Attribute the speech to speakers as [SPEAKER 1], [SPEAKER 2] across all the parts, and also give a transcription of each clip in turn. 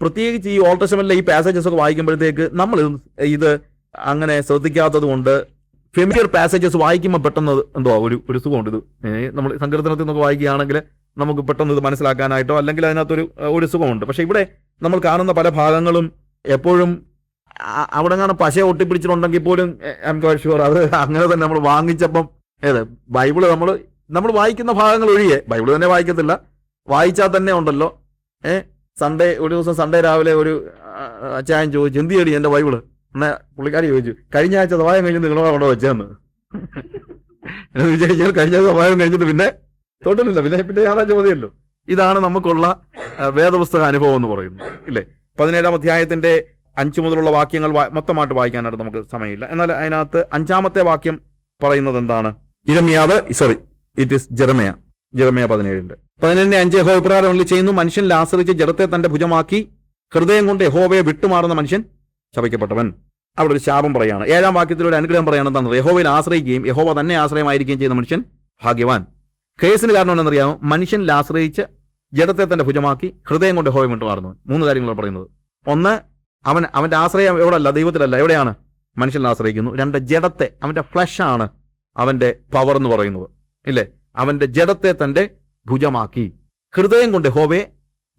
[SPEAKER 1] പ്രത്യേകിച്ച് ഈ ഓൾഡ് ടെസ്റ്റമെന്റിലെ ഈ പാസേജസ് ഒക്കെ വായിക്കുമ്പോഴത്തേക്ക് നമ്മൾ ഇത് അങ്ങനെ ശ്രദ്ധിക്കാത്തത് കൊണ്ട് ഫെമിലിയർ പാസേജസ് വായിക്കുമ്പോൾ പെട്ടെന്ന് എന്തോ ഒരു ഒരു സുഖമുണ്ട് ഇത്. നമ്മൾ സങ്കീർത്തനത്തിൽ നിന്നൊക്കെ വായിക്കുകയാണെങ്കിൽ നമുക്ക് പെട്ടെന്ന് ഇത് മനസ്സിലാക്കാനായിട്ടോ അല്ലെങ്കിൽ അതിനകത്തൊരു ഏഹ്, ഒരു സുഖമുണ്ട്. പക്ഷെ ഇവിടെ നമ്മൾ കാണുന്ന പല ഭാഗങ്ങളും എപ്പോഴും അവിടെ കാണാൻ പശ ഒട്ടിപ്പിടിച്ചിട്ടുണ്ടെങ്കിൽ പോലും ഐ എം ക്വൈറ്റ് ഷുവർ അത് അങ്ങനെ തന്നെ നമ്മൾ വാങ്ങിച്ചപ്പം ഏത് ബൈബിൾ നമ്മൾ നമ്മൾ വായിക്കുന്ന ഭാഗങ്ങൾ ഒഴിയേ ബൈബിൾ തന്നെ വായിക്കത്തില്ല വായിച്ചാൽ തന്നെ ഉണ്ടല്ലോ ഏ? സൺഡേ ഒരു ദിവസം സൺഡേ രാവിലെ ഒരു അച്ഛായൻ ചോദിച്ചു എന്ത് ചെയ്യടി എന്റെ ബൈബിൾ? എന്നാ പുള്ളിക്കാരി ചോദിച്ചു കഴിഞ്ഞ ആഴ്ച സഹായം കഴിഞ്ഞ് നിങ്ങളോട് അവിടെ വെച്ചാന്ന്. വിചാരിച്ചാൽ കഴിഞ്ഞ ആഴ്ച സഹായം കഴിഞ്ഞിട്ട് പിന്നെ തൊട്ടില്ല പിന്നെ പിന്നെ ഞായറാഴ്ച മതിയല്ലോ. ഇതാണ് നമുക്കുള്ള വേദപുസ്തക അനുഭവം എന്ന് പറയുന്നത് ഇല്ലേ? പതിനേഴാം അധ്യായത്തിന്റെ അഞ്ചു മുതലുള്ള വാക്യങ്ങൾ മൊത്തമായിട്ട് വായിക്കാനായിട്ട് നമുക്ക് സമയമില്ല. എന്നാൽ അതിനകത്ത് അഞ്ചാമത്തെ വാക്യം പറയുന്നത് എന്താണ്? ഇരമിയാവ് sorry it is Jeremiah Jeremiah പതിനേഴിന്റെ. പതിനേഴിന്റെ അഞ്ച് യഹോ ഇപ്രകാരം ചെയ്യുന്നു. മനുഷ്യനിൽ ആശ്രയിച്ച് ജഡത്തെ തന്റെ ഭുജമാക്കി ഹൃദയം കൊണ്ട് യഹോവയെ വിട്ടുമാറുന്ന മനുഷ്യൻ ശപിക്കപ്പെട്ടവൻ. അവിടെ ഒരു ശാപം പറയാണ്. ഏഴാം വാക്യത്തിലൂടെ അനുഗ്രഹം പറയാണ് എന്താണ് യഹോവയിൽ ആശ്രയിക്കുകയും യഹോവ തന്നെ ആശ്രയമായിരിക്കുകയും ചെയ്യുന്ന മനുഷ്യൻ ഭാഗ്യവാൻ. കേസിന് കാരണം എന്തെന്നറിയാമോ മനുഷ്യനിൽ ആശ്രയിച്ച് ജഡത്തെ തന്റെ ഭുജമാക്കി ഹൃദയം കൊണ്ട് യഹോവയെ വിട്ടുമാറുന്നു മൂന്ന് കാര്യങ്ങളാണ് പറയുന്നത്. ഒന്ന് അവൻ അവന്റെ ആശ്രയം എവിടെയല്ല? ദൈവത്തിലല്ല. എവിടെയാണ്? മനുഷ്യനിൽ ആശ്രയിക്കുന്നു. രണ്ട് ജഡത്തെ അവന്റെ ഫ്ലഷ് ആണ് അവന്റെ പവർ എന്ന് പറയുന്നത്. ഇല്ലേ? അവന്റെ ജഡത്തെ തന്റെ ഭുജമാക്കി. ഹൃദയം കൊണ്ട് ഹോവേ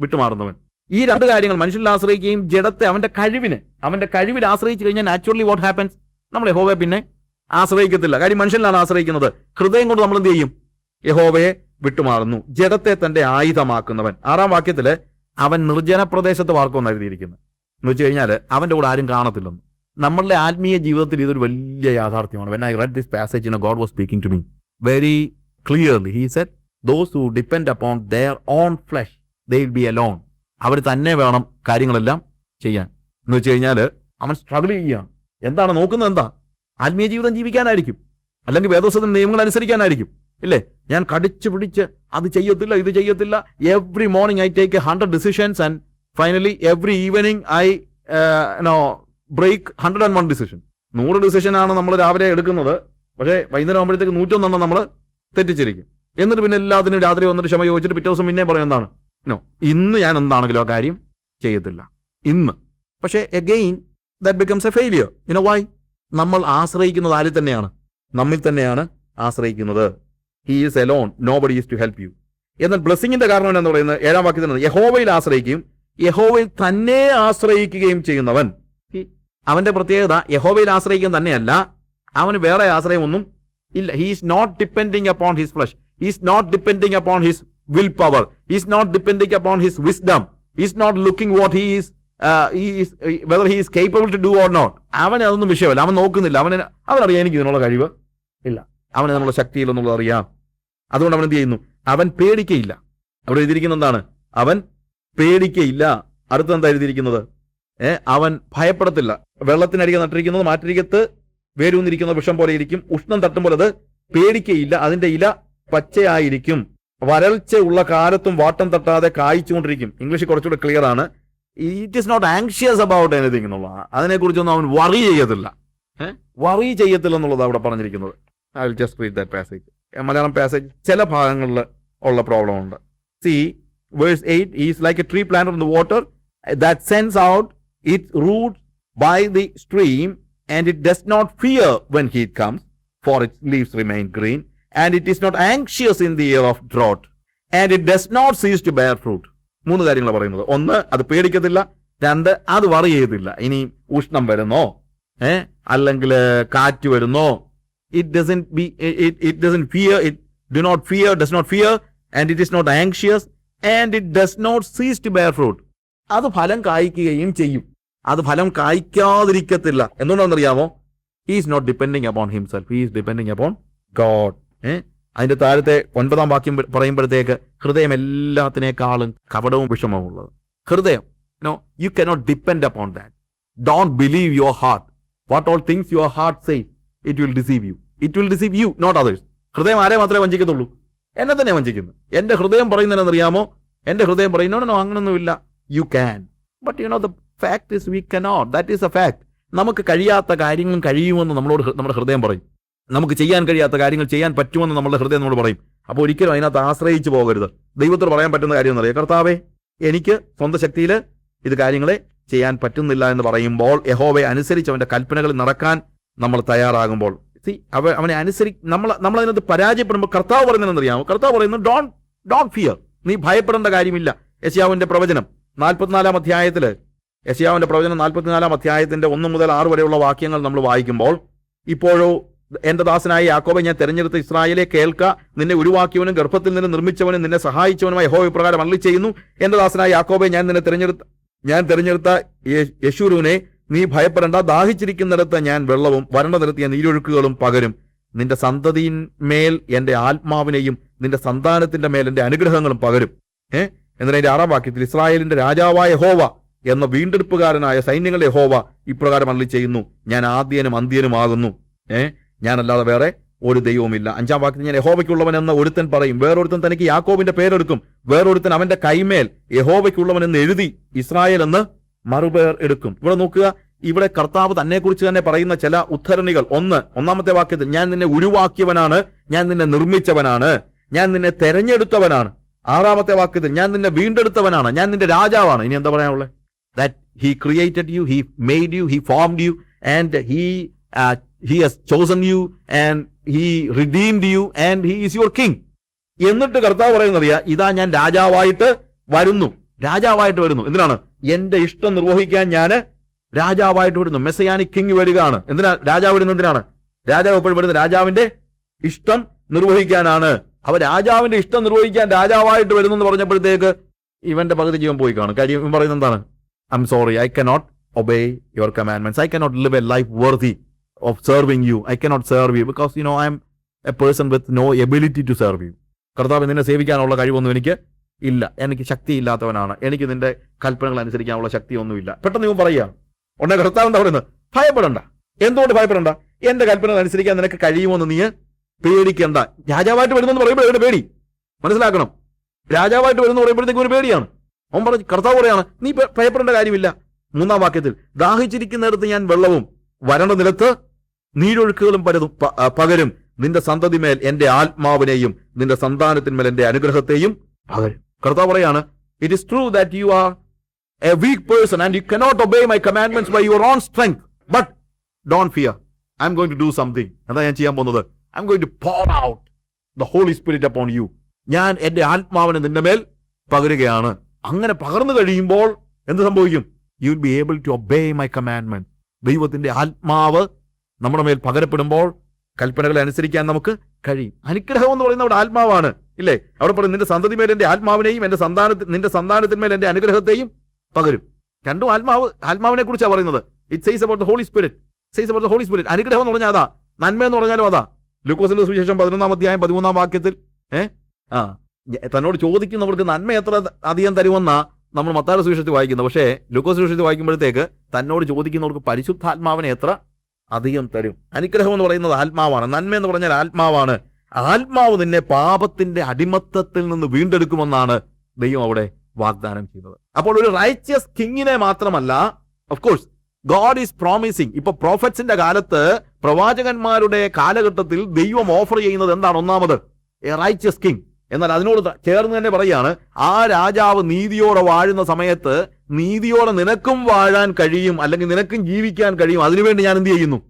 [SPEAKER 1] വിട്ടുമാറുന്നവൻ. ഈ രണ്ട് കാര്യങ്ങൾ മനുഷ്യരിൽ ആശ്രയിക്കുകയും ജഡത്തെ അവന്റെ കഴിവിന് അവന്റെ കഴിവിൽ ആശ്രയിച്ചു കഴിഞ്ഞാൽ നാച്ചുറലി വാട്ട് ഹാപ്പൻസ് നമ്മൾ യഹോവയെ പിന്നെ ആശ്രയിക്കത്തില്ല. കാര്യം മനുഷ്യനിലാണ് ആശ്രയിക്കുന്നത്. ഹൃദയം കൊണ്ട് നമ്മൾ എന്ത് ചെയ്യും? യഹോവയെ വിട്ടുമാറുന്നു. ജഡത്തെ തന്റെ ആയുധമാക്കുന്നവൻ. ആറാം വാക്യത്തിൽ അവൻ നിർജന പ്രദേശത്ത് വാർക്കുമെന്ന് എഴുതിയിരിക്കുന്നത്. എന്ന് വെച്ച് കഴിഞ്ഞാൽ അവന്റെ കൂടെ ആരും കാണത്തില്ലെന്ന്. നമ്മളുടെ ആത്മീയ ജീവിതത്തിൽ ഇതൊരു വലിയ യാഥാർത്ഥ്യമാണ്. When I read this passage in God was speaking to me very clearly he said those who depend upon their own flesh they will be lone അവർ തന്നെ വേണം കാര്യങ്ങളെല്ലാം ചെയ്യാൻ. എന്ന് വെച്ച് കഴിഞ്ഞാൽ അവൻ സ്ട്രഗിൾ ചെയ്യുകയാണ്. എന്താണ് നോക്കുന്നത് എന്താ? ആത്മീയ ജീവിതം ജീവിക്കാനായിരിക്കും. അല്ലെങ്കിൽ വേദോസത്തിന്റെ നിയമങ്ങൾ അനുസരിക്കാനായിരിക്കും. ഇല്ലേ? ഞാൻ കടിച്ചു പിടിച്ച് അത് ചെയ്യത്തില്ല ഇത് ചെയ്യത്തില്ല. Every morning I take a hundred decisions and finally every evening I know break hundred and one decision നൂറ് ഡിസിഷൻ ആണ് നമ്മൾ രാവിലെ എടുക്കുന്നത്. പക്ഷേ വൈകുന്നേരം ആകുമ്പോഴത്തേക്ക് നൂറ്റൊന്നെണ്ണം നമ്മൾ തെറ്റിച്ചിരിക്കും. എന്നിട്ട് പിന്നെ എല്ലാത്തിനും രാത്രി വന്നിട്ട് ക്ഷമ ചോദിച്ചിട്ട് പിറ്റേ ദിവസം പിന്നെ പറയും എന്താണ്? നോ ഇന്ന് ഞാൻ എന്താണെങ്കിലും ആ കാര്യം ചെയ്യത്തില്ല. ഇന്ന്. പക്ഷേ again that becomes a failure ഇനോ വൈ നമ്മൾ ആശ്രയിക്കുന്നത് ആരിൽ തന്നെയാണ്? നമ്മിൽ തന്നെയാണ് ആശ്രയിക്കുന്നത്. He is alone nobody is to help you എന്നാൽ ബ്ലെസ്സിങ്ങിന്റെ കാരണം എന്ന് പറയുന്നത്? ഏഴാം വാക്യത്തിൽ യഹോവയിൽ ആശ്രയിക്കുകയും യഹോവയിൽ തന്നെ ആശ്രയിക്കുകയും ചെയ്യുന്നവൻ. അവന്റെ പ്രത്യേകത യഹോവയിൽ ആശ്രയിക്കുക തന്നെയല്ല. അവന് വേറെ ആശ്രയമൊന്നും ഇല്ല. He's not depending upon his flesh is not depending upon his will power is not depending upon his wisdom is not looking what he is whether he is capable to do or not അവൻ അതൊന്നും വിഷയമല്ല. അവൻ നോക്കുന്നില്ല. അവൻ അവനറിയാം എനിക്ക് ഇതിനുള്ള കഴിവ് ഇല്ല. അവന് നമ്മുടെ ശക്തിയില്ലെന്നുള്ളത് അറിയാം. അതുകൊണ്ട് അവൻ എന്ത് ചെയ്യുന്നു? അവൻ പേടിക്കയില്ല. അവിടെ എഴുതിയിരിക്കുന്ന എന്താണ്? അവൻ പേടിക്കയില്ല. അടുത്ത എന്താ എഴുതിയിരിക്കുന്നത്? ഏ അവൻ ഭയപ്പെടത്തില്ല. വെള്ളത്തിനരികെ നട്ടിരിക്കുന്നത് മാറ്റിരിക്കത്ത് വേരൂന്നിരിക്കുന്ന വിഷം പോലെ ഇരിക്കും. ഉഷ്ണം തട്ടുമ്പോൾ അത് പേടിക്കയില്ല. അതിന്റെ ഇല പച്ചയായിരിക്കും. വരൾച്ച ഉള്ള കാലത്തും വാട്ടം തട്ടാതെ കായ്ച്ചുകൊണ്ടിരിക്കും. ഇംഗ്ലീഷ് കുറച്ചുകൂടെ ക്ലിയർ ആണ്. It is not anxious about anything എന്നുള്ളതാണ് അതിനെക്കുറിച്ചൊന്നും അവൻ വറി ചെയ്യത്തില്ല. വറി ചെയ്യത്തില്ല എന്നുള്ളത് അവിടെ പറഞ്ഞിരിക്കുന്നത്. I will just read that passage Malayalam passage ചില ഭാഗങ്ങളിൽ ഉള്ള പ്രോബ്ലം ഉണ്ട്. See verse eight is like a tree plant in the water that sends out it root by the stream and it does not fear when heat comes for it leaves remain green and it is not anxious in the year of drought and it does not cease to bear fruit മൂന്ന് കാര്യങ്ങൾ പറയുന്നത്. ഒന്ന് അത് പേടിക്കത്തില്ല. രണ്ട് അത് worry ചെയ്തില്ല ഇനി ഉഷ്ണം വരുന്നോ? ഏ? അല്ലെങ്കിൽ കാറ്റ് വരുന്നോ? It doesn't be it doesn't fear it do not fear does not fear and it is not anxious and it does not cease to bear fruit അത് ഫലം കായ്ക്കുകയും ചെയ്യും. അത് ഫലം കായ്ക്കാതിരിക്കത്തില്ല. എന്തുകൊണ്ടാണെന്നറിയാമോ? He is not depending upon himself he is depending upon God അതിന്റെ താഴത്തെ ഒൻപതാം വാക്യം പറയുമ്പോഴത്തേക്ക് ഹൃദയം എല്ലാത്തിനേക്കാളും കപടവും വിഷമവും ഉള്ളത്. ഹൃദയം no you cannot depend upon that don't believe your heart what all things your heart say it will deceive you it will deceive you not others ഹൃദയം ആരെ മാത്രമേ വഞ്ചിക്കത്തുള്ളൂ? എന്നെ തന്നെ വഞ്ചിക്കുന്നു. എന്റെ ഹൃദയം പറയുന്നതെന്നറിയാമോ? എന്റെ ഹൃദയം പറയുന്നോ അങ്ങനൊന്നുമില്ല. You can but you know the fact is we cannot that is a fact നമുക്ക് കഴിയാത്ത കാര്യങ്ങളും കഴിയുമെന്ന് നമ്മളോട് നമ്മുടെ ഹൃദയം പറയും. നമുക്ക് ചെയ്യാൻ കഴിയാത്ത കാര്യങ്ങൾ ചെയ്യാൻ പറ്റുമെന്ന് നമ്മുടെ ഹൃദയം നമ്മൾ പറയും. അപ്പോൾ ഒരിക്കലും അതിനകത്ത് ആശ്രയിച്ചു പോകരുത്. ദൈവത്തോട് പറയാൻ പറ്റുന്ന കാര്യം എന്നറിയാം. കർത്താവേ എനിക്ക് സ്വന്തം ശക്തിയിൽ ഇത് കാര്യങ്ങളെ ചെയ്യാൻ പറ്റുന്നില്ല എന്ന് പറയുമ്പോൾ യഹോവയെ അനുസരിച്ച് അവന്റെ കൽപ്പനകൾ നടക്കാൻ നമ്മൾ തയ്യാറാകുമ്പോൾ. സി അവ അവനെ അനുസരി നമ്മൾ നമ്മൾ അതിനകത്ത് പരാജയപ്പെടുമ്പോൾ കർത്താവ് പറയുന്നത് അറിയാമോ കർത്താവ് പറയുന്നത് ഡോൺ ഡോൺ ഫിയർ നീ ഭയപ്പെടേണ്ട കാര്യമില്ല. യശ്യാവിന്റെ പ്രവചനം നാൽപ്പത്തിനാലാം അധ്യായത്തിൽ യശ്യാവിന്റെ പ്രവചനം നാൽപ്പത്തിനാലാം അധ്യായത്തിന്റെ ഒന്ന് മുതൽ ആറ് വരെയുള്ള വാക്യങ്ങൾ നമ്മൾ വായിക്കുമ്പോൾ ഇപ്പോഴോ എന്റെ ദാസനായ യാക്കോബെ ഞാൻ തെരഞ്ഞെടുത്ത ഇസ്രായേലെ കേൾക്ക. നിന്നെ ഉരുവാക്കിയവനും ഗർഭത്തിൽ നിന്ന് നിർമ്മിച്ചവനും നിന്നെ സഹായിച്ചവനുമായി യഹോവ ഇപ്രകാരം അള്ളി ചെയ്യുന്നു. എന്റെ ദാസനായ യാക്കോബെ ഞാൻ നിന്നെ തെരഞ്ഞെടുത്ത ഞാൻ തെരഞ്ഞെടുത്ത യശൂരുവിനെ നീ ഭയപ്പെടേണ്ട. ദാഹിച്ചിരിക്കുന്നിടത്ത് ഞാൻ വെള്ളവും വരണ്ട നിരത്തിയ നീരൊഴുക്കുകളും പകരും. നിന്റെ സന്തതിയിന്മേൽ എന്റെ ആത്മാവിനെയും നിന്റെ സന്താനത്തിന്റെ മേൽ എന്റെ അനുഗ്രഹങ്ങളും പകരും. ഏ? എന്നിട്ട് അതിന്റെ ആറാം വാക്യത്തിൽ ഇസ്രായേലിന്റെ രാജാവായ ഹോവ എന്ന വീണ്ടെടുപ്പുകാരനായ സൈന്യങ്ങളുടെ ഹോവ ഇപ്രകാരം അള്ളി ചെയ്യുന്നു. ഞാൻ ആദ്യനും അന്ത്യനുമാകുന്നു. ഏ? ഞാനല്ലാതെ വേറെ ഒരു ദൈവവുമില്ല. അഞ്ചാം വാക്യത്തിൽ ഞാൻ യഹോബയ്ക്കുള്ളവൻ എന്ന് ഒരുത്തൻ പറയും. വേറൊരുത്തൻ തനിക്ക് യാക്കോബിന്റെ പേരെടുക്കും. വേറൊരുത്തൻ അവന്റെ കൈമേൽ യഹോബയ്ക്കുള്ളവൻ എന്ന് എഴുതി ഇസ്രായേൽ എന്ന് മറുപേർ എടുക്കും. ഇവിടെ നോക്കുക ഇവിടെ കർത്താവ് തന്നെക്കുറിച്ച് തന്നെ പറയുന്ന ചില ഉദ്ധരണികൾ. ഒന്ന് ഒന്നാമത്തെ വാക്യത്തിൽ ഞാൻ നിന്നെ ഉരുവാക്കിയവനാണ് ഞാൻ നിന്നെ നിർമ്മിച്ചവനാണ് ഞാൻ നിന്നെ തെരഞ്ഞെടുത്തവനാണ്. ആറാമത്തെ വാക്യത്തിൽ ഞാൻ നിന്നെ വീണ്ടെടുത്തവനാണ് ഞാൻ നിന്റെ രാജാവാണ്. ഇനി എന്താ പറയാനുള്ളത്? That he created you he made you he formed you and he he has chosen you and he redeemed you and he is your king എന്നിട്ട് കർത്താവ് പറയുന്നറിയാ ഇതാ ഞാൻ രാജാവായിട്ട് വരുന്നു. രാജാവായിട്ട് വരുന്നു. എന്തിനാണ്? എന്റെ ഇഷ്ടം നിർവഹിക്കാൻ ഞാൻ രാജാവായിട്ട് വരുന്നു. മെസ്സയാനി കിങ് വരികയാണ്. എന്തിനാ? രാജാവ് വരുന്നത് എന്തിനാണ്? രാജാവ് എപ്പോഴും വരുന്നത് രാജാവിന്റെ ഇഷ്ടം നിർവഹിക്കാനാണ്. അവ രാജാവിന്റെ ഇഷ്ടം നിർവഹിക്കാൻ രാജാവായിട്ട് വരുന്നു എന്ന് പറഞ്ഞപ്പോഴത്തേക്ക് ഇവന്റെ പകുതി ജീവൻ പോയി കാണും. കാര്യം പറയുന്നത് എന്താണ്? I'm sorry I cannot obey your commandments I cannot live a life worthy of serving you I cannot serve you because you know I'm a person with no ability to serve you കർത്താവ് നിന്നെ സേവിക്കാനുള്ള കഴിവൊന്നും എനിക്ക് ഇല്ല. എനിക്ക് ശക്തി ഇല്ലാത്തവനാണ്. എനിക്ക് നിന്റെ കൽപ്പനകൾ അനുസരിക്കാനുള്ള ശക്തി ഒന്നുമില്ല പെട്ടെന്ന് ഇവൻ പറയുക ഉടനെ കർത്താവ് എന്താ പറയുന്നത്? ഭയപ്പെടണ്ട. എന്തുകൊണ്ട് ഭയപ്പെടണ്ട? എന്റെ കൽപ്പനകൾ അനുസരിക്കാൻ നിനക്ക് കഴിയുമെന്ന് നീ പേടിക്കണ്ട. രാജാവായിട്ട് വരുന്നെന്ന് പറയുമ്പോൾ ഇവിടെ പേടി. മനസ്സിലാക്കണം. രാജാവായിട്ട് വരുന്നു പറയുമ്പോഴത്തേക്കും ഒരു പേടിയാണ്. അവൻ പറഞ്ഞു കർത്താവ് പറയാണ് നീ ഭയപ്പെടേണ്ട കാര്യമില്ല. മൂന്നാം വാക്യത്തിൽ ദാഹിച്ചിരിക്കുന്നിടത്ത് ഞാൻ വെള്ളവും വരണ്ട നിലത്ത് നീരൊഴുക്കുകളും പലതും പകരും നിന്റെ സന്തതിമേൽ എന്റെ ആത്മാവിനെയും നിന്റെ സന്താനത്തിന്മേൽ എന്റെ അനുഗ്രഹത്തെയും പകരും. കർത്താവ് പറയാണ് it is true that you are a weak person and you cannot obey my commandments by your own strength but don't fear I'm going to do something എന്താ ഞാൻ ചെയ്യാൻ പോകുന്നത്. I'm going to pour out the Holy Spirit upon you ഞാൻ എന്റെ ആത്മാവിനെ നിന്റെ മേൽ പകരുകയാണ്. അങ്ങനെ പകർന്നു കഴിയുമ്പോൾ എന്ത് സംഭവിക്കും? You will be able to obey my commandment ദൈവത്തിന്റെ ആത്മാവ് നമ്മുടെ മേൽ പകരപ്പെടുമ്പോൾ കൽപ്പനകളെ അനുസരിക്കാൻ നമുക്ക് കഴിയും. അനുഗ്രഹം എന്ന് പറയുന്ന അവിടെ ആത്മാവാണ് ഇല്ലേ? അവിടെ പറയും നിന്റെ സന്തതി മേൽ എന്റെ ആത്മാവിനെയും എന്റെ സന്താനത്തിൽ നിന്റെ സന്താനത്തിന്മേൽ എന്റെ അനുഗ്രഹത്തെയും പകരും. രണ്ടും ആത്മാവ് ആത്മാവിനെ കുറിച്ചാണ് പറയുന്നത് it says about the Holy Spirit says about the Holy Spirit അനുഗ്രഹം എന്ന് പറഞ്ഞാൽ അതാ നന്മ എന്ന് പറഞ്ഞാലും അതാ. ലൂക്കോസിന്റെ സുവിശേഷം പതിനൊന്നാം അധ്യായം പതിമൂന്നാം വാക്യത്തിൽ ഏ? ആ തന്നോട് ചോദിക്കുന്നവർക്ക് നന്മ എത്ര അധികം തരുമെന്നാ നമ്മൾ മത്താര സുവിശേഷത്തിൽ വായിക്കുന്നത്. പക്ഷേ ലൂക്കോസ് സുവിശേഷത്തിൽ വായിക്കുമ്പോഴത്തേക്ക് തന്നോട് ചോദിക്കുന്നവർക്ക് പരിശുദ്ധാത്മാവിനെ എത്ര അധികം തരും. അനുഗ്രഹം എന്ന് പറയുന്നത് ആത്മാവാണ്. നന്മ എന്ന് പറഞ്ഞാൽ ആത്മാവാണ്. ആത്മാവ് നിന്നെ പാപത്തിന്റെ അടിമത്തത്തിൽ നിന്ന് വീണ്ടെടുക്കുമെന്നാണ് ദൈവം അവിടെ വാഗ്ദാനം ചെയ്യുന്നത്. അപ്പോൾ ഒരു റൈച്ചസ് കിങ്ങിനെ മാത്രമല്ല of course God is promising ഇപ്പൊ പ്രോഫറ്റ്സിന്റെ കാലത്ത് പ്രവാചകന്മാരുടെ കാലഘട്ടത്തിൽ ദൈവം ഓഫർ ചെയ്യുന്നത് എന്താണ്? ഒന്നാമത് എ റൈച്ചസ് കിങ് എന്നാൽ അതിനോട് ചേർന്ന് തന്നെ പറയാണ് ആ രാജാവ് നീതിയോടെ വാഴുന്ന സമയത്ത് നീതിയോടെ നിനക്കും വാഴാൻ കഴിയും അല്ലെങ്കിൽ നിനക്കും ജീവിക്കാൻ കഴിയും. അതിനുവേണ്ടി ഞാൻ എന്ത് ചെയ്യുന്നു?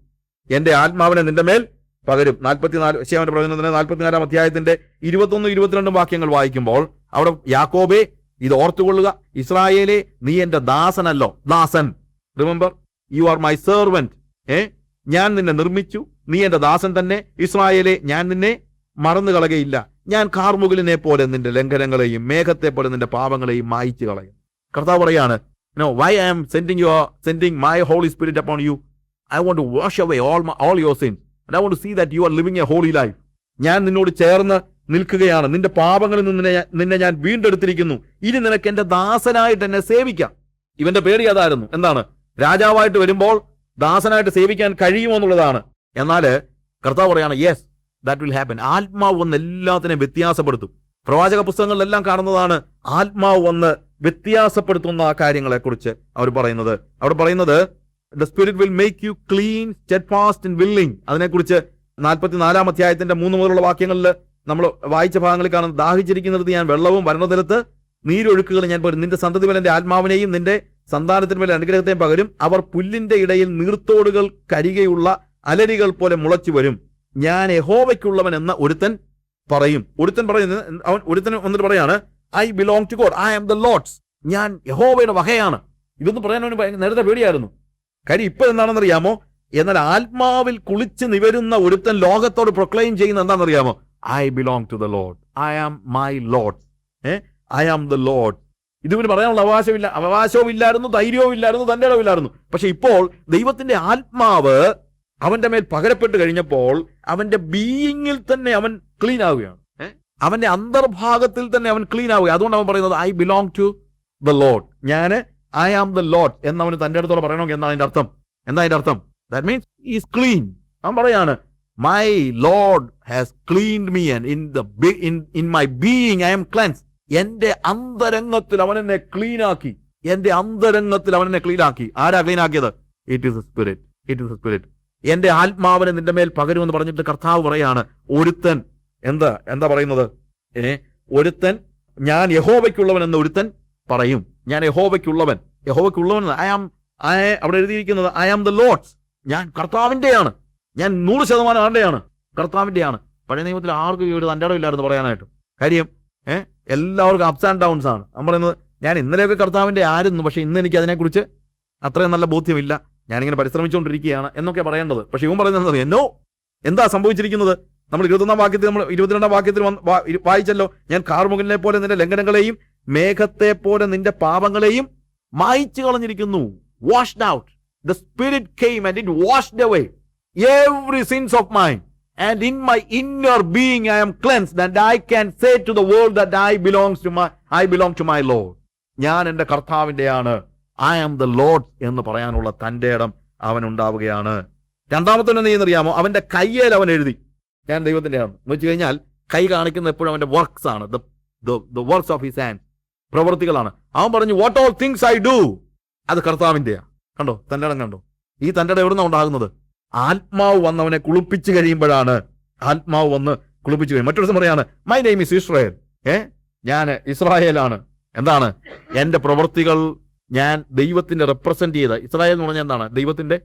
[SPEAKER 1] എന്റെ ആത്മാവിനെ നിന്റെ മേൽ പകരും. നാൽപ്പത്തിനാല് ശിവന്റെ പ്രവചനത്തിന്റെ നാൽപ്പത്തിനാലാം അധ്യായത്തിന്റെ ഇരുപത്തൊന്ന് ഇരുപത്തിരണ്ടും വാക്യങ്ങൾ വായിക്കുമ്പോൾ അവിടെ യാക്കോബെ ഇത് ഓർത്തുകൊള്ളുക ഇസ്രായേലെ നീ എന്റെ ദാസനല്ലോ. ദാസൻ. Remember you are my servant ഏ? ഞാൻ നിന്നെ നിർമ്മിച്ചു. നീ എന്റെ ദാസൻ തന്നെ. ഇസ്രായേലെ ഞാൻ നിന്നെ മറന്നു കളകയില്ല ഞാൻ കാർമുകിലിനെ പോലെ നിന്റെ ലംഘനങ്ങളെയും മേഘത്തെ പോലെ നിന്റെ പാപങ്ങളെയും മായിച്ചു കളയും. കർത്താവ് പറയാണ് know why I am sending your sending my Holy Spirit upon you I want to wash away all all your sin I want to see that you are living a holy life ഞാൻ നിന്നോട് ചേർന്ന് നിൽക്കുകയാണ്. നിന്റെ പാപങ്ങളിൽ നിന്ന് നിന്നെ ഞാൻ- വീണ്ടെടുത്തിരിക്കുന്നു. ഇനി നിനക്ക് എന്റെ ദാസനായിട്ട് എന്നെ സേവിക്കാം. ഇവന്റെ പേടി അതായിരുന്നു. എന്താണ്? രാജാവായിട്ട് വരുമ്പോൾ ദാസനായിട്ട് സേവിക്കാൻ കഴിയുമോ എന്നുള്ളതാണ്. എന്നാൽ കർത്താവ് പറയാണ് യെസ് ദാറ്റ് വിൽ ഹാപ്പൻ ആത്മാവ് വന്ന് എല്ലാത്തിനെയും വ്യത്യാസപ്പെടുത്തും. പ്രവാചക പുസ്തകങ്ങളിലെല്ലാം കാണുന്നതാണ് ആത്മാവ് വന്ന് വ്യത്യാസപ്പെടുത്തുന്ന ആ കാര്യങ്ങളെക്കുറിച്ച് അവർ പറയുന്നത്. അവിടെ പറയുന്നത് the spirit will make you clean steadfast in willing അതിനെക്കുറിച്ച് നാൽപ്പത്തിനാലാം അധ്യായത്തിന്റെ മൂന്ന് മുതലുള്ള വാക്യങ്ങളിൽ നമ്മൾ വായിച്ച ഭാഗങ്ങളിൽ കാണുന്നത് ദാഹിച്ചിരിക്കുന്നിടത്ത് ഞാൻ വെള്ളവും വരണനിലത്ത് നീരൊഴുക്കുകൾ ഞാൻ പോലും നിന്റെ സന്തതി മേലെ എന്റെ ആത്മാവിനെയും നിന്റെ സന്താനത്തിന് മേലെ അനുഗ്രഹത്തെയും പകരും. അവർ പുല്ലിന്റെ ഇടയിൽ നീർത്തോടുകൾ കരികയുള്ള അലരികൾ പോലെ മുളച്ചു വരും. ഞാൻ യഹോവയ്ക്കുള്ളവൻ എന്ന ഒരുത്തൻ പറയും. ഒരുത്തൻ പറയുന്നത് അവൻ ഒരുത്തൻ വന്നിട്ട് പറയാണ് I belong to God I am the Lord's ഞാൻ യഹോവയുടെ വകയാണ്. ഇതൊന്നും പറയാൻ അവന് നേരത്തെ പേടിയായിരുന്നു. കാര്യം ഇപ്പൊ എന്താണെന്ന് അറിയാമോ എന്നാൽ ആത്മാവിൽ കുളിച്ച് നിവരുന്ന ഒരുത്തൻ ലോകത്തോട് പ്രൊക്ലെയിം ചെയ്യുന്ന എന്താണെന്നറിയാമോ? I belong to the Lord I am my Lord ഏ? ഐ ആം ദ ലോഡ് ഇതിന് പറയാനുള്ള അവകാശമില്ല അവകാശവും ഇല്ലായിരുന്നു ധൈര്യവും ഇല്ലായിരുന്നു തന്റെ ഇടവില്ലായിരുന്നു പക്ഷെ ഇപ്പോൾ ദൈവത്തിന്റെ ആത്മാവ് അവന്റെ മേൽ പകരപ്പെട്ട് കഴിഞ്ഞപ്പോൾ അവന്റെ ബീയിങ്ങിൽ തന്നെ അവൻ ക്ലീൻ ആവുകയാണ്. അവന്റെ അന്തർഭാഗത്തിൽ തന്നെ അവൻ ക്ലീൻ ആവുക അതുകൊണ്ട് അവൻ പറയുന്നത് I belong to the Lord ഞാൻ ഐ ആം ദ ലോഡ് എന്ന് അവന് തന്റെ അടുത്തോടെ പറയണമെങ്കിൽ എന്താ അതിന്റെ അർത്ഥം? എന്താ അതിന്റെ അർത്ഥം? ദാറ്റ് മീൻസ് ഈസ് ക്ലീൻ അവൻ പറയാണ് my Lord has cleaned me and in the in in my being I am cleanse എന്റെ അന്തരംഗത്തിൽ അവൻ എന്നെ ക്ലീൻ ആക്കി. എന്റെ അന്തരംഗത്തിൽ അവൻ എന്നെ ക്ലീൻ ആക്കി. ആരാ ക്ലീൻ ആക്കിയത്? It is spirit it is spirit എന്റെ ആത്മാവിനെ നിന്റെ മേൽ പകരുമെന്ന് പറഞ്ഞിട്ട് കർത്താവ് പറയാണ് ഒരുത്തൻ. എന്താ എന്താ പറയുന്നത്? ഏ ഒരുത്തൻ ഞാൻ യഹോവയ്ക്കുള്ളവൻ എന്ന് ഒരുത്തൻ പറയും. ഞാൻ യഹോവയ്ക്കുള്ളവൻ. യഹോവയ്ക്കുള്ളവൻ ഐ ആം ഐ അവിടെ എഴുതിയിരിക്കുന്നത് ഐ ആം ദ ലോഡ്സ് ഞാൻ കർത്താവിന്റെയാണ്. ഞാൻ നൂറ് ശതമാനം ആരുടെയാണ്? കർത്താവിന്റെയാണ്. പഴയ നിയമത്തിൽ ആർക്കും ഒരു തന്റെ ഇടമില്ലായിരുന്നു പറയാനായിട്ട്. കാര്യം ഏഹ് എല്ലാവർക്കും അപ്സ് ആൻഡ് ഡൗൺസ് ആണ്. നമ്മൾ പറയുന്നത് ഞാൻ ഇന്നലെയൊക്കെ കർത്താവിന്റെ ആയിരുന്നു പക്ഷേ ഇന്ന് എനിക്ക് അതിനെക്കുറിച്ച് അത്രയും നല്ല ബോധ്യമില്ല. ഞാനിങ്ങനെ പരിശ്രമിച്ചുകൊണ്ടിരിക്കുകയാണ് എന്നൊക്കെ പറയേണ്ടത്. പക്ഷെ ഇവൻ പറയുന്നത് എന്നോ എന്താ സംഭവിച്ചിരിക്കുന്നത്? നമ്മൾ ഇരുപത്തൊന്നാം വാക്യത്തിൽ നമ്മൾ ഇരുപത്തിരണ്ടാം വാക്യത്തിൽ വായിച്ചല്ലോ. ഞാൻ കാർമുകിലിനെ പോലെ നിന്റെ ലംഘനങ്ങളെയും മേഘത്തെ പോലെ നിന്റെ പാപങ്ങളെയും മായിച്ചു കളഞ്ഞിരിക്കുന്നു. Washed out the spirit came and it washed away every sins of mind and in my inner being I am cleansed and I can say to the world that I belongs to my I belong to my Lord ഞാൻ എന്റെ കർത്താവിന്റെയാണ്. I am the Lord എന്ന് പറയാനുള്ള തന്റെ ഇടം അവൻ ഉണ്ടാവുകയാണ് രണ്ടാമത്തെ നീ എന്നറിയാമോ? അവന്റെ കയ്യേൽ അവൻ എഴുതി. ഞാൻ ദൈവത്തിന്റെ ആണ് എന്ന് വെച്ച് കഴിഞ്ഞാൽ കൈ കാണിക്കുന്ന എപ്പോഴും അവന്റെ വർക്ക്സ് ആണ്. The works of his hand പ്രവൃത്തികളാണ്. അവൻ പറഞ്ഞു what all things I do അത് കർത്താവിന്റെയാ കണ്ടോ? തന്റെ ഇടം കണ്ടോ? ഈ തന്റെ ഇടം എവിടുന്ന ഉണ്ടാകുന്നത്? ആത്മാവ് വന്നവനെ കുളിപ്പിച്ചു കഴിയുമ്പോഴാണ് ആത്മാവ് വന്ന് കുളിപ്പിച്ചു കഴിയും. മറ്റൊരു പറയാണ് മൈ നെയിം ഇസ് ഇസ്രായേൽ ഏ? ഞാൻ ഇസ്രായേലാണ്. എന്താണ്? എന്റെ പ്രവൃത്തികൾ ഞാൻ ദൈവത്തിന്റെ റെപ്രസെന്റ് ചെയ്ത ഇസ്രായേൽ എന്ന് പറഞ്ഞാൽ എന്താണ്? ദൈവത്തിന്റെ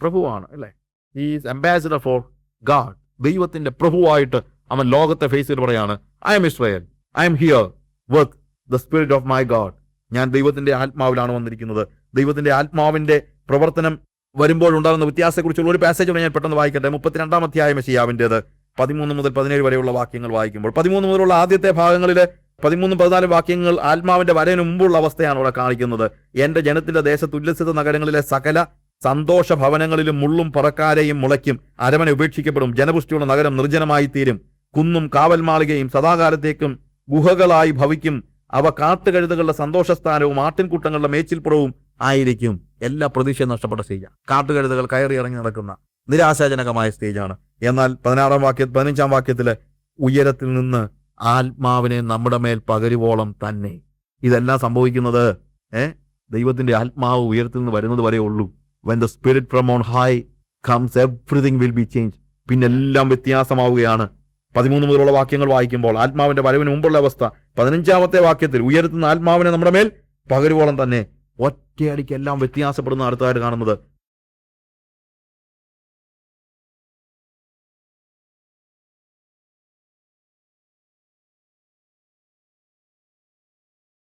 [SPEAKER 1] പ്രഭുവാണ് അല്ലേ? ഈസ് അംബാസിഡർ ഫോർ ഗാഡ് ദൈവത്തിന്റെ പ്രഭുവായിട്ട് അവൻ ലോകത്തെ ഫേസ് ചെയ്ത് പറയാണ് I am Israel I am here work the spirit of my God ഞാൻ ദൈവത്തിന്റെ ആത്മാവിലാണ് വന്നിരിക്കുന്നത്. ദൈവത്തിന്റെ ആത്മാവിന്റെ പ്രവർത്തനം വരുമ്പോൾ ഉണ്ടാകുന്ന വ്യത്യാസത്തെക്കുറിച്ചുള്ള ഒരു പാസേജ് ഞാൻ പെട്ടെന്ന് വായിക്കട്ടെ. മുപ്പത്തിരണ്ടാം അധ്യായം ഷിയാവിന്റെത് പതിമൂന്ന് മുതൽ പതിനേഴ് വരെയുള്ള വാക്യങ്ങൾ വായിക്കുമ്പോൾ പതിമൂന്ന് മുതലുള്ള ആദ്യത്തെ ഭാഗങ്ങളിൽ പതിമൂന്നും പതിനാല് വാക്യങ്ങൾ ആത്മാവിന്റെ വരവിന് മുമ്പുള്ള അവസ്ഥയാണ് അവിടെ കാണിക്കുന്നത്. എന്റെ ജനത്തിന്റെ ദേശത്ത് ഉല്ലസിത നഗരങ്ങളിലെ സകല സന്തോഷ ഭവനങ്ങളിലും മുള്ളും പറക്കാരെയും മുളയ്ക്കും. അരമന ഉപേക്ഷിക്കപ്പെടും. ജനപുഷ്ടിയുള്ള നഗരം നിർജനമായി തീരും കുന്നും കാവൽമാളികയും സദാകാലത്തേക്കും ഗുഹകളായി ഭവിക്കും. അവ കാട്ടുകഴുതകളുടെ സന്തോഷസ്ഥാനവും ആട്ടിൻകൂട്ടങ്ങളുടെ മേച്ചിൽപ്പുറവും ആയിരിക്കും. എല്ലാ പ്രതീക്ഷയും നഷ്ടപ്പെട്ട സ്റ്റേജാണ് കാട്ടുകഴുതകൾ കയറി ഇറങ്ങി നടക്കുന്ന നിരാശാജനകമായ സ്റ്റേജാണ് എന്നാൽ പതിനാറാം വാക്യ പതിനഞ്ചാം വാക്യത്തിലെ ഉയരത്തിൽ നിന്ന് ആത്മാവിനെ നമ്മുടെ മേൽ പകരുവോളം തന്നെ. ഇതെല്ലാം സംഭവിക്കുന്നത് ഏ? ദൈവത്തിന്റെ ആത്മാവ് ഉയരത്തിൽ നിന്ന് വരുന്നത് വരെ ഉള്ളൂ. When the spirit from on high comes everything will be change പിന്നെ എല്ലാം വ്യത്യാസമാവുകയാണ്. പതിമൂന്ന് മുതലുള്ള വാക്യങ്ങൾ വായിക്കുമ്പോൾ ആത്മാവിന്റെ വരവിന് മുമ്പുള്ള അവസ്ഥ പതിനഞ്ചാമത്തെ വാക്യത്തിൽ ഉയരത്തുന്ന ആത്മാവിനെ നമ്മുടെ മേൽ പകരുവോളം തന്നെ. ഒറ്റയടിക്ക് എല്ലാം വ്യത്യാസപ്പെടുന്ന അടുത്തായിട്ട് കാണുന്നത്